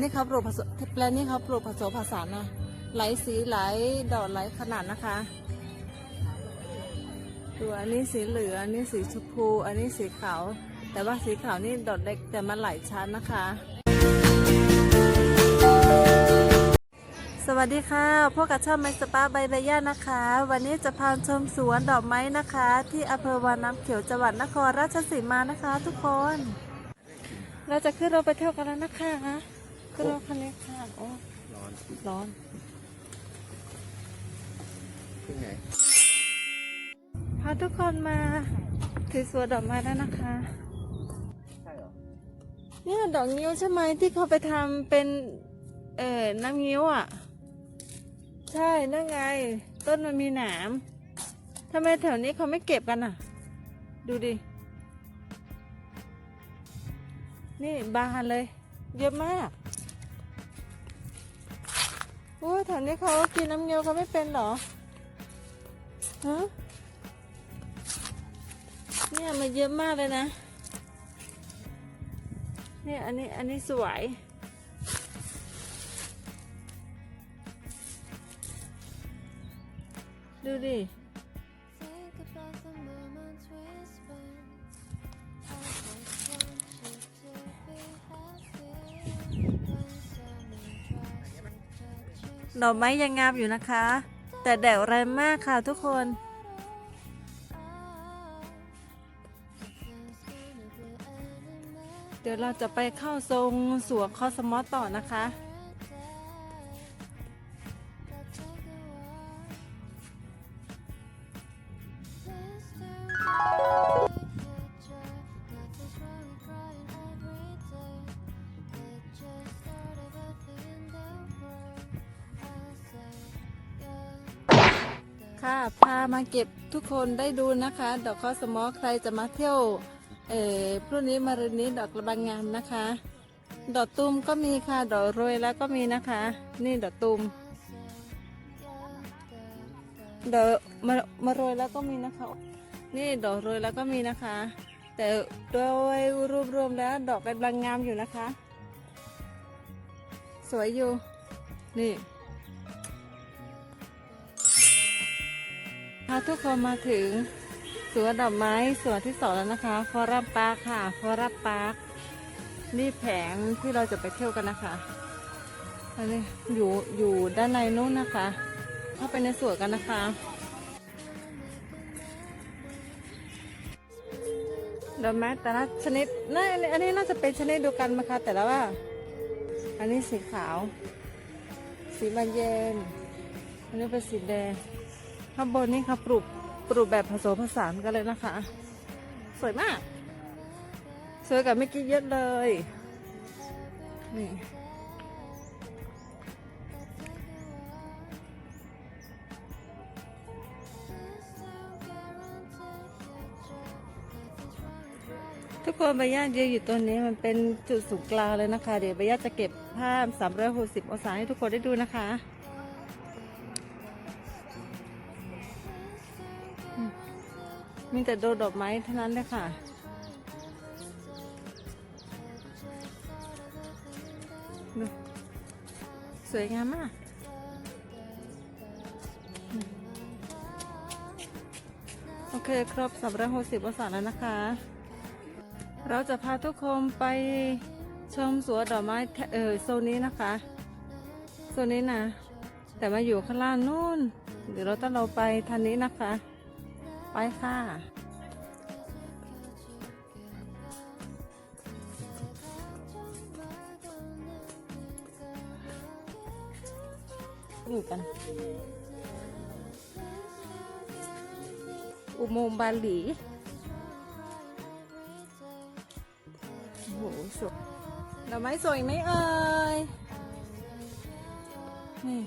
นี่เขาปลูกผสมแปลงนี้เขาปลูกผสมผสานนะหลายสีหลายดอกหลายขนาดนะคะดูอันนี้สีเหลืองอันนี้สีชมพู อันนี้สีขาว แต่ว่าสีขาวนี่ดอกเล็กแต่มันหลายชั้นนะคะ สวัสดีค่ะพวกกับชองไม้สปาใบใบย่านะคะ วันนี้จะพาชมสวนดอกไม้นะคะ ที่อำเภอวาน้ำเขียวจังหวัดนครราชสีมานะคะ ทุกคน เราจะขึ้นรถไปเที่ยวกันแล้วนะคะ ขึ้นรถคันนี้ค่ะโอ้ร้อนร้อนขึ้นไงพาทุกคนมาถือสวนดอกไม้แล้วนะคะใช่เหรอเนี่ยดอกงิ้วใช่ไหมที่เขาไปทำเป็น เอ่อน้ำงิ้วอะ ใช่นั่นไง ต้นมันมีหนามทำไมแถวนี้เขาไม่เก็บกันอะ ดูดิ นี่บานเลย เยอะมากโอ้ยแถวนี้เขากินน้ำเงี้ยวเขาไม่เป็นหรอฮะเนี่ยมันเยอะมากเลยนะ เนี่ยอันนี้อันนี้สวย ดูดิ ดอกไม้ยังงามอยู่นะคะ แต่แดดแรงมากค่ะทุกคน เดี๋ยวเราจะไปเข้าทรงสวนคอสมอสต่อนะคะ ค่ะ พามาเก็บทุกคนได้ดูนะคะ ดอกคอสมอใครจะมาเที่ยว เอ่อพรุ่งนี้มารืนนี้ดอกระบางงามนะคะ ดอกตุมก็มีค่ะ ดอกโรยแล้วก็มีนะคะ นี่ดอกตุมดอกมามาโรยแล้วก็มีนะคะ นี่ดอกโรยแล้วก็มีนะคะ แต่โดยรวมๆแล้วดอกกำลังงามอยู่นะคะ สวยอยู่ นี่ ทุกคนมาถึงสวนดอกไม้สวนที่สองแล้วนะคะฟอรัมปาร์คค่ะฟอรัมปาร์คนี่แผงที่เราจะไปเที่ยวกันนะคะอันนี้อยู่อยู่ด้านในนู้นนะคะ เข้าไปในสวนกันนะคะ ดอกไม้แต่ละชนิดน่าอันนี้อันนี้น่าจะเป็นชนิดเดียวกันไหมคะแต่ละว่า อันนี้สีขาว สีบานเย็นอันนี้เป็นสีแดง ข้างบนนี่ค่ะปลูกปลูกแบบผสมผสานกันเลยนะคะ สวยมาก สวยกับเมื่อกี้เยอะเลย นี่ทุกคนใบหญ้ายืนอยู่ตัวนี้มันเป็นจุดสูงกลางเลยนะคะ เดี๋ยวใบหญ้าจะเก็บภาพ 360 องศาให้ทุกคนได้ดูนะคะ มีแต่โดดอกไม้เท่านั้นเลยค่ะ ดูสวยงามมากโอเคครบสำหรับ60องศาแล้วนะคะ เราจะพาทุกคนไปชมสวนดอกไม้เออโซนนี้นะคะโซนนี้นะ แต่มาอยู่ข้างล่างนู่น เดี๋ยวเราต้องเราไปทางนี้นะคะ ไปค่ะ อยู่กัน อุโมงค์บาหลี โอ้โหสวยดอกไม้สวยไหมเอ่ย นี่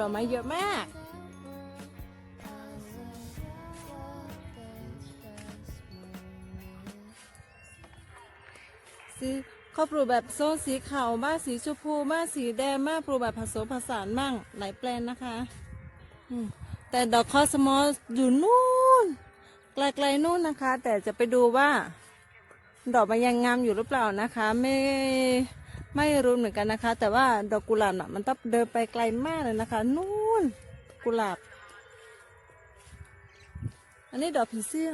ดอกไม้เยอะมากสีเขาปลูกแบบโซนสีขาวบ้างสีชมพูบ้างสีแดงบ้างปลูกแบบผสมผสานบ้างหลายแปลนนะคะอืมแต่ดอกคอสมอสอยู่นู่นไกลๆนู่นนะคะ แต่จะไปดูว่า ดอกมันยังงามอยู่หรือเปล่านะคะ ไม่ ไม่รู้เหมือนกันนะคะ แต่ว่าดอกกุหลาบน่ะมันต้องเดินไปไกลมากเลยนะคะ นู่นกุหลาบ อันนี้ดอกผีเสื้อ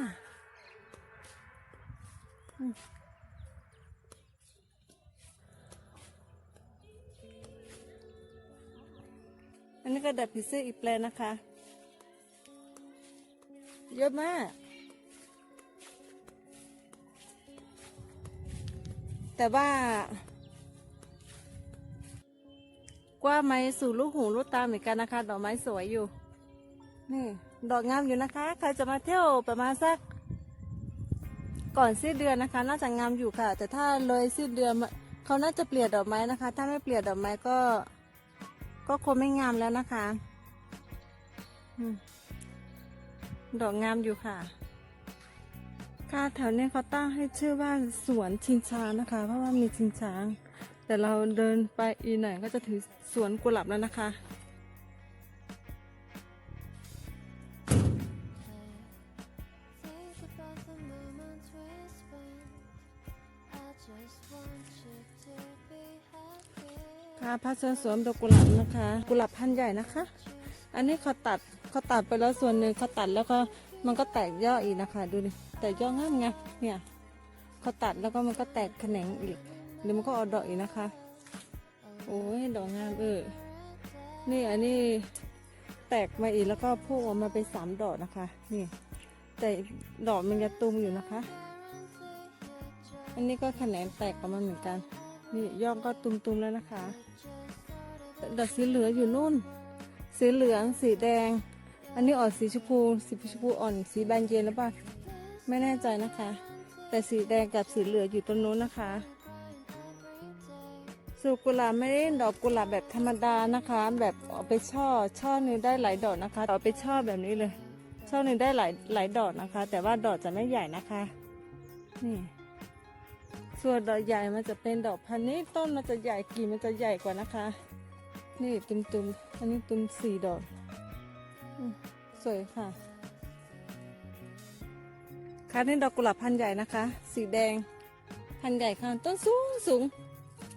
อันนี้ก็ดอกผีเสื้ออีกแปลนะคะ เยอะมากแต่ว่า กว่าไม้สู่ลูกหูลูกตาเหมือนกันนะคะ ดอกไม้สวยอยู่ นี่ ดอกงามอยู่นะคะ ใครจะมาเที่ยวประมาณสัก ก่อนสิ้นเดือนนะคะ น่าจะงามอยู่ค่ะ แต่ถ้าเลยสิ้นเดือนเขาน่าจะเปลี่ยนดอกไม้นะคะ ถ้าไม่เปลี่ยนดอกไม้ก็ ก็คงไม่งามแล้วนะคะดอกงามอยู่ค่ะค่ะแถวเนี้ยเขาตั้งให้ชื่อว่าสวนชิงช้านะคะ เพราะว่ามีชิงช้าง แต่เราเดินไปอีกหน่อยก็จะถึงสวนกุหลาบแล้วนะคะ ค่ะพาเชิญสวนดอกกุหลาบนะคะ กุหลาบพันธุ์ใหญ่นะคะ อันนี้เขาตัดเขาตัดไปแล้วส่วนหนึ่งเขาตัดแล้วก็มันก็แตกยอดอีกนะคะ ดูดิแตกยอดงามไงเนี่ยเขาตัดแล้วก็มันก็แตกแขนงอีก เดี๋ยวมันก็ออกดอกอีกนะคะ โอ้ยดอกงามเออ นี่อันนี้แตกมาอีกแล้วก็พูกออกมาเป็นสามดอกนะคะ นี่ แต่ดอกมันจะตุมอยู่นะคะ อันนี้ก็แขนงแตกออกมาเหมือนกัน นี่ยอดก็ตุมๆแล้วนะคะดอกสีเหลืองอยู่นู่น สีเหลือง สีแดง อันนี้ออกสีชมพู สีชมพูอ่อน สีแบานเย็นหรือเปล่า ไม่แน่ใจนะคะ แต่สีแดงกับสีเหลืองอยู่ตรงนู้นนะคะ สูกุหลาบไม่ได้ดอกกุหลาบแบบธรรมดานะคะ แบบเอาไปช่อช่อหนึงได้หลายดอกนะคะเอาไปช่อแบบนี้เลย ช่อหนึ่งได้หลายหลายดอกนะคะ แต่ว่าดอกจะไม่ใหญ่นะคะ นี่ส่วนดอกใหญ่มันจะเป็นดอกพันนี้ต้นมันจะใหญ่กิ่งมันจะใหญ่กว่านะคะ นี่ตุมๆอันนี้ตุมสี่ดอกสวยค่ะค่ะนี่ดอกกุหลาบพันใหญ่นะคะ สีแดง พันใหญ่ค่ะต้นสูงสูง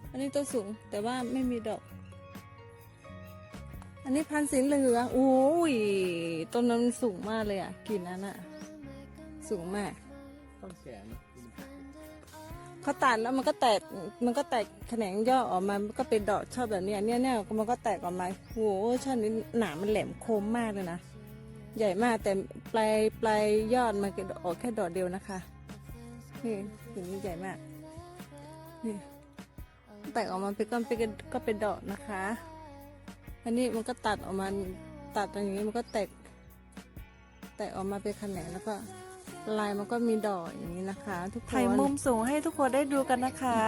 อันนี้ต้นสูงแต่ว่าไม่มีดอก อันนี้พันธุ์สีเหลืองโอ้ยต้นนั้นมันสูงมากเลยอะกิ่งนั้นอะ สูงมากต้องแสนเขาตัดแล้วมันก็แตก มันก็แตกแขนงย่อออกมา มันก็เป็นดอกชอบแบบเนี้ยเนี่ยเนี่ยมันก็แตกออกมาโอ้โหช่อนี้หนามมันแหลมคมมากเลยนะ ใหญ่มากแต่ปลายปลายยอดมันก็ออกแค่ดอกเดียวนะคะ นี่ถึงนี้ใหญ่มาก นี่ แตกออกมาเป็นก้อนเป็นก็เป็นดอกนะคะ อันนี้มันก็ตัดออกมาตัดอย่างนี้มันก็แตก แตกออกมาเป็นแขนงแล้วก็ลายมันก็มีดอกอย่างนี้นะคะ ทุกคนถ่ายมุมสูงให้ทุกคนได้ดูกันนะคะ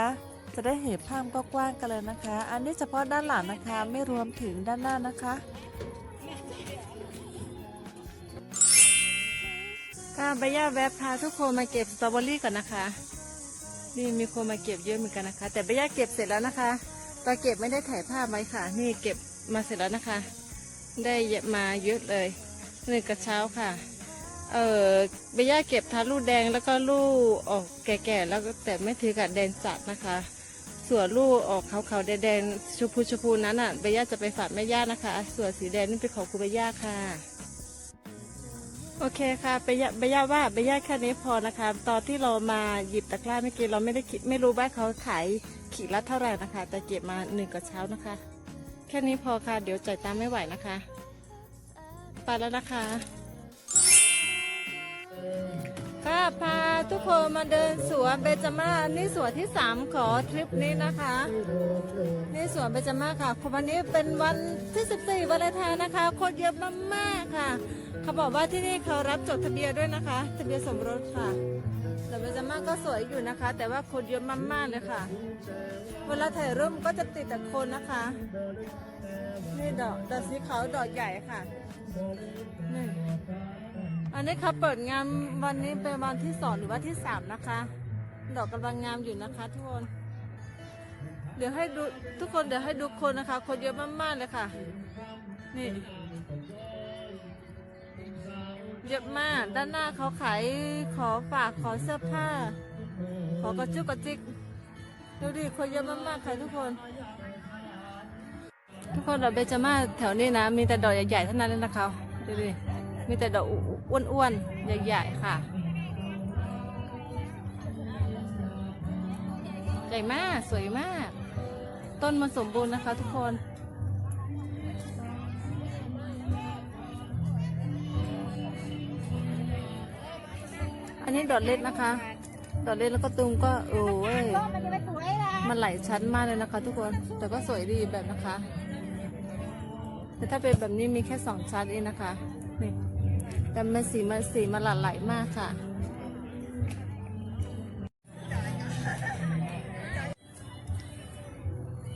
จะได้เห็นภาพกว้างๆกันเลยนะคะ อันนี้เฉพาะด้านหลังนะคะ ไม่รวมถึงด้านหน้านะคะค่ะใบหญ้าแวบพาทุกคนมาเก็บสตรอเบอรี่ก่อนนะคะ นี่มีคนมาเก็บเยอะเหมือนกันนะคะ แต่ใบหญ้าเก็บเสร็จแล้วนะคะตอนเก็บไม่ได้ถ่ายภาพไว้ค่ะ นี่เก็บมาเสร็จแล้วนะคะ ได้มาเยอะเลยหนึ่งกระเช้าค่ะ เออใบหญ้าเก็บทาลูกแดงแล้วก็ลูกออกแก่ๆแล้วแต่ไม่ถือกับแดงจัดนะคะส่วนลูกออกขาวๆแดงๆชมพูชมพูนั้นอะใบหญ้าจะไปฝากแม่ย่านะคะ ส่วนสีแดงนี่เป็นของคุณใบหญ้าค่ะ โอเคค่ะไปยะไปย่าว่าไปย่าแค่นี้พอนะคะ ตอนที่เรามาหยิบตะกร้าเมื่อกี้เราไม่ได้คิดไม่รู้ว่าเขาขายขีดละเท่าไหร่นะคะ แต่เก็บมาหนึ่งกระเช้านะคะ แค่นี้พอค่ะ เดี๋ยวจ่ายตามไม่ไหวนะคะ ไปแล้วนะคะ ค่ะพาทุกคนมาเดินสวนเบญจมาศนี่สวนที่สามขอทริปนี้นะคะ นี่สวนเบญจมาศค่ะวันนี้เป็นวันที่ 14 วันเลนไทนนะคะ คนเยอะมากๆค่ะ เขาบอกว่าที่นี่เขารับจดทะเบียนด้วยนะคะ ทะเบียนสมรสค่ะแต่เบญจมาศก็สวยอยู่นะคะ แต่ว่าคนเยอะมากๆเลยค่ะ เวลาถ่ายรูปก็จะติดแต่คนนะคะนี่ดอกดอกสีขาวดอกใหญ่ค่ะนี่ อันนี้เขาเปิดงานวันนี้เป็นวันที่สองหรือว่าที่สามนะคะ ดอกกำลังงามอยู่นะคะทุกคน เดี๋ยวให้ดูทุกคนเดี๋ยวให้ดูคนนะคะ คนเยอะมากๆเลยค่ะ นี่ เยอะมากด้านหน้าเขาขายขอฝากขอเสื้อผ้า ขอกระจุกกระจิกดูดิคนเยอะมากๆค่ะทุกคน ทุกคนเราเบจามาแถวนี้นะ มีแต่ดอกใหญ่ๆเท่านั้นเลยนะคะดูดิมีแต่ดอกอ้ อ้วนๆ ใหญ่ๆ ค่ะ ใหญ่มาก สวยมาก ต้นมันสมบูรณ์นะคะทุกคนอันนี้ดอกเล็กนะคะ ดอกเล็กแล้วก็ตุงก็โอ้ย มันไหลชั้นมากเลยนะคะ ทุกคน แต่ก็สวยดีแบบนะคะ แต่ถ้าเป็นแบบนี้มีแค่สองชั้นเองนะคะ แต่มันสีมันสีมันหลากหลายมากค่ะ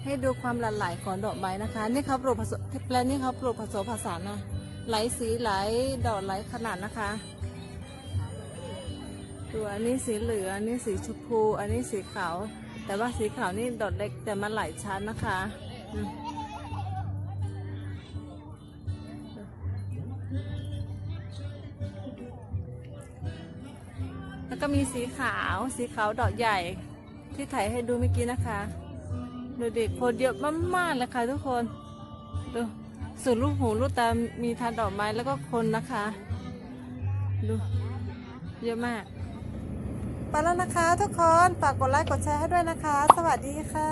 ให้ดูความหลากหลายของดอกไม้นะคะ นี่เขาปลูกผสมแปลนี่เขาปลูกผสมผสานนะหลายสีหลายดอกหลายขนาดนะคะ ตัวอันนี้สีเหลืองอันนี้สีชมพู อันนี้สีขาว แต่ว่าสีขาวนี่ดอกเล็กแต่มันหลายชั้นนะคะ แล้วก็มีสีขาว สีขาวดอกใหญ่ ที่ถ่ายให้ดูเมื่อกี้นะคะ ดูเด็กคนเยอะมากๆเลยค่ะทุกคน ดูส่วนลูกหูลูกตา มีทานดอกไม้แล้วก็คนนะคะ ดู เยอะมาก ไปแล้วนะคะทุกคน ฝากกดไลค์กดแชร์ให้ด้วยนะคะ สวัสดีค่ะ